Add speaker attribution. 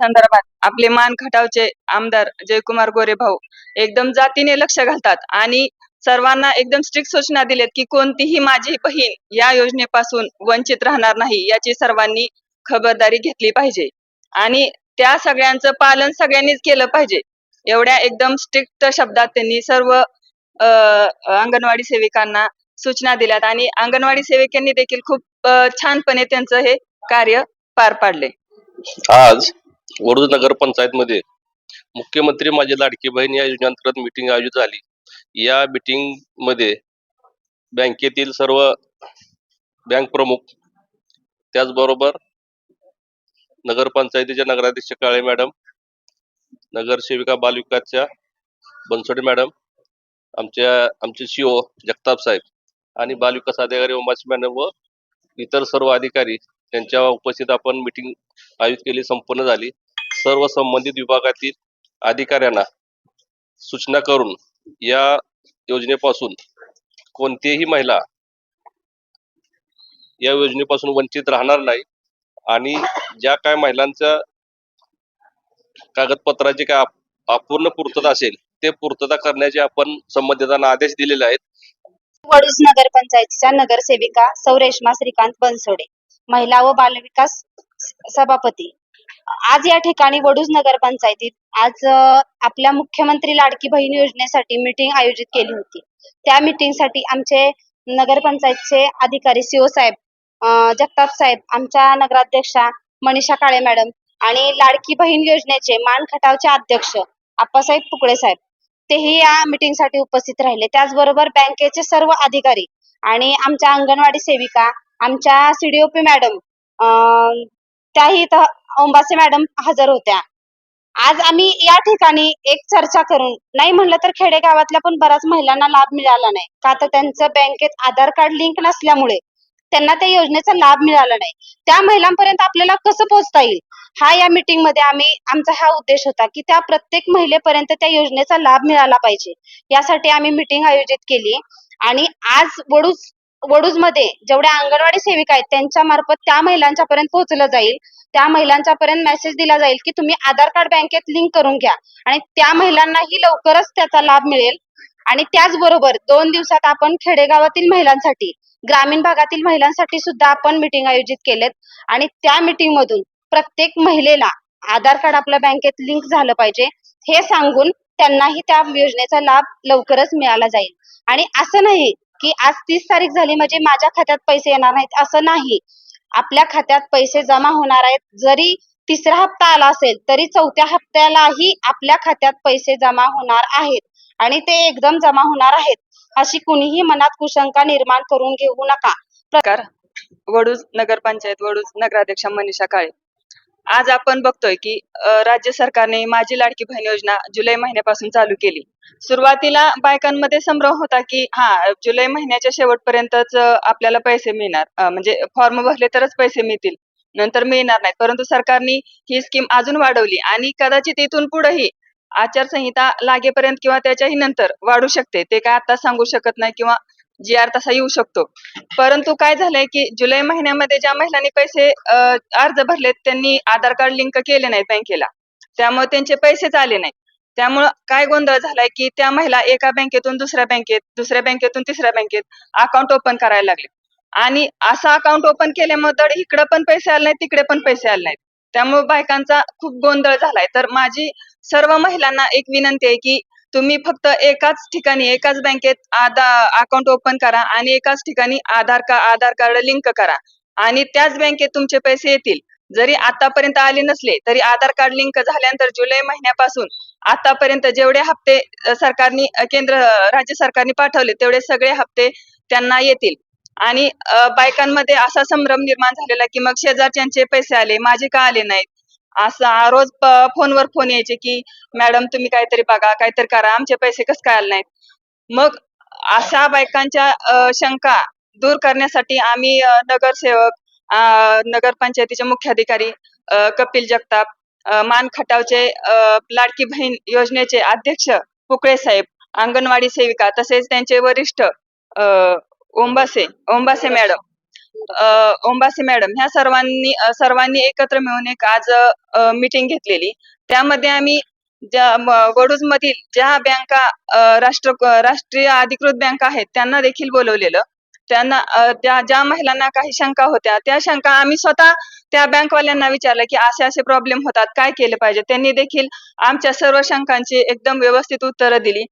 Speaker 1: संदर्भात आपले मान खटावचे आमदार जयकुमार गोरे भाऊ एकदम जातीने लक्ष घालतात आणि सर्वांना एकदम स्ट्रिक्ट सूचना दिलेत की कोणतीही माझी बहीण या योजनेपासून वंचित राहणार नाही याची सर्वांनी खबरदारी घेतली पाहिजे. आणि त्या सगळ्यांचं पालन सगळ्यांनीच केलं पाहिजे. एवढ्या एकदम स्ट्रिक्ट शब्दात त्यांनी सर्व अंगणवाडी सेविकांना सूचना दिल्यात आणि अंगणवाडी सेविकांनी देखील खूप छानपणे त्यांचं हे कार्य पार पाडले.
Speaker 2: आज वडूज नगर पंचायतमध्ये मुख्यमंत्री माझी लाडकी बहीण या योजनेअंतर्गत मिटिंग आयोजित झाली. या मिटिंगमध्ये बँकेतील सर्व बँक प्रमुख त्याचबरोबर नगरपंचायतीच्या नगराध्यक्ष काळे मॅडम नगरसेविका बालविकासच्या बनसोडे मॅडम आमच्या आमचे सीओ जगताप साहेब आणि बालविकास अधिकारी उमाशी मॅडम व इतर सर्व अधिकारी त्यांच्या उपस्थित आपण मिटिंग आयोजित केली संपन्न झाली. सर्व संबंधित विभागातील अधिकाऱ्यांना सूचना करून या योजनेपासून कोणतीही महिला या योजनेपासून वंचित राहणार नाही आणि ज्या काय महिलांच्या कागदपत्राची काय अपूर्ण पूर्तता असेल ते पूर्तता करण्याचे आपण संबंधितांना आदेश दिलेले आहेत.
Speaker 3: वडूज नगर पंचायतीच्या नगरसेविका सौरेश्मा श्रीकांत बनसोडे महिला व बालविकास सभापती आज या ठिकाणी वडूज नगर पंचायतीत आज आपल्या मुख्यमंत्री लाडकी बहीण योजनेसाठी मीटिंग आयोजित केली होती. त्या मीटिंगसाठी आमचे नगरपंचायतचे अधिकारी सीओ साहेब जगताप साहेब आमच्या नगराध्यक्षा मनीषा काळे मॅडम आणि लाडकी बहीण योजनेचे मान खटावचे अध्यक्ष आप्पासाहेब पुकळे साहेब तेही या मीटिंगसाठी उपस्थित राहिले. त्याचबरोबर बँकेचे सर्व अधिकारी आणि आमच्या अंगणवाडी सेविका आमच्या सीडीओपी मॅडम अं, त्याही इथं मॅडम हजर होत्या. आज आम्ही या ठिकाणी एक चर्चा करून नाही म्हणलं तर खेडेगावातल्या पण बऱ्याच महिलांना लाभ मिळाला नाही. का तर त्यांचं बँकेत आधार कार्ड लिंक नसल्यामुळे त्यांना त्या योजनेचा लाभ मिळाला नाही. त्या महिलांपर्यंत आपल्याला कसं पोहोचता येईल? हा या मीटिंगमध्ये आम्ही आमचा हा उद्देश होता की त्या प्रत्येक महिलेपर्यंत त्या योजनेचा लाभ मिळाला पाहिजे. यासाठी आम्ही मीटिंग आयोजित केली आणि आज वडूज वडूजमध्ये जेवढ्या अंगणवाडी सेविका आहेत त्यांच्या मार्फत त्या महिलांच्या पर्यंत पोहोचलं जाईल. त्या महिलांच्या पर्यंत मेसेज दिला जाईल की तुम्ही आधार कार्ड बँकेत लिंक करून घ्या. आणि त्या महिलांनाही लवकरच त्याचा लाभ मिळेल. आणि त्याचबरोबर दोन दिवसात आपण खेडेगावातील महिलांसाठी ग्रामीण भागातील महिलांसाठी सुद्धा आपण मीटिंग आयोजित केलेत. आणि त्या मिटिंग मधून प्रत्येक महिलेला आधार कार्ड आपल्या बँकेत लिंक झालं पाहिजे. हे सांगून त्यांनाही त्या योजनेचा लाभ लवकरच मिळाला जाईल. आणि असं नाही की आज तीस तारीख झाली म्हणजे माझ्या खात्यात पैसे येणार नाहीत असं नाही. आपल्या खात्यात पैसे जमा होणार आहेत. जरी तिसरा हप्ता आला असेल तरी चौथ्या हप्त्यालाही आपल्या खात्यात पैसे जमा होणार आहेत. आणि ते एकदम जमा होणार आहेत अशी कुणीही मनात कुशंका निर्माण करून घेऊ नका.
Speaker 1: प्रकार वडूज नगरपंचायत वडूज नगराध्यक्षा मनीषा काळे. आज आपण बघतोय की राज्य सरकारने माझी लाडकी बहीण योजना जुलै महिन्यापासून चालू केली. सुरुवातीला बायकांमध्ये संभ्रम होता की हा जुलै महिन्याच्या शेवटपर्यंतच आपल्याला पैसे मिळणार. म्हणजे फॉर्म भरले तरच पैसे मिळतील. नंतर मिळणार नाही परंतु सरकारने ही स्कीम अजून वाढवली आणि कदाचित इथून पुढेही आचारसंहिता लागेपर्यंत किंवा त्याच्याही नंतर वाढू शकते. ते काय आता सांगू शकत नाही किंवा जी आर तसा येऊ शकतो. परंतु काय झालंय की जुलै महिन्यामध्ये ज्या महिलांनी पैसे अर्ज भरलेत त्यांनी आधार कार्ड लिंक केले नाही बँकेला. त्यामुळे त्यांचे पैसेच आले नाही त्यामुळं काय गोंधळ झालाय की त्या महिला एका बँकेतून दुसऱ्या बँकेत दुसऱ्या बँकेतून तिसऱ्या बँकेत अकाउंट ओपन करायला लागले. आणि असं अकाउंट ओपन केल्यामुळे तर इकडे पण पैसे आले नाहीत तिकडे पण पैसे आले नाहीत. त्यामुळे बायकांचा खूप गोंधळ झालाय. तर माझी सर्व महिलांना एक विनंती आहे की तुम्ही फक्त एकाच ठिकाणी एकाच बँकेत अकाउंट ओपन करा आणि एकाच ठिकाणी आधार का आधार कार्ड लिंक करा आणि त्याच बँकेत तुमचे पैसे येतील. जरी आतापर्यंत आले नसले तरी आधार कार्ड लिंक झाल्यानंतर जुलै महिन्यापासून आतापर्यंत जेवढे हप्ते सरकारने केंद्र राज्य सरकारने पाठवले तेवढे सगळे हप्ते त्यांना येतील. आणि बायकांमध्ये असा संभ्रम निर्माण झालेला की मग शेजारच्यांचे पैसे आले माझे का आले नाहीत? असं रोज फोनवर फोन यायचे की मॅडम तुम्ही काहीतरी बघा काहीतरी करा आमचे पैसे कस काय आले नाहीत? मग अशा बायकांच्या शंका दूर करण्यासाठी आम्ही नगरसेवक नगरपंचायतीचे मुख्याधिकारी कपिल जगताप मान खटावचे लाडकी बहीण योजनेचे अध्यक्ष पुकळे साहेब अंगणवाडी सेविका तसेच त्यांचे वरिष्ठ अ, ओंबासे ओंबासे मॅडम. ओंबासे मॅडम ह्या सर्वांनी सर्वांनी एकत्र मिळून एक आज मीटिंग घेतलेली. त्यामध्ये आम्ही ज्या वडूज मधील ज्या बँका राष्ट्र राष्ट्रीय अधिकृत बँका आहेत त्यांना देखील बोलवलेलं. त्यांना त्या ज्या महिलांना काही शंका होत्या त्या शंका आम्ही स्वतः त्या बँकवाल्यांना विचारलं की असे असे प्रॉब्लेम होतात काय केले पाहिजे? त्यांनी देखील आमच्या सर्व शंकांची एकदम व्यवस्थित उत्तरं दिली.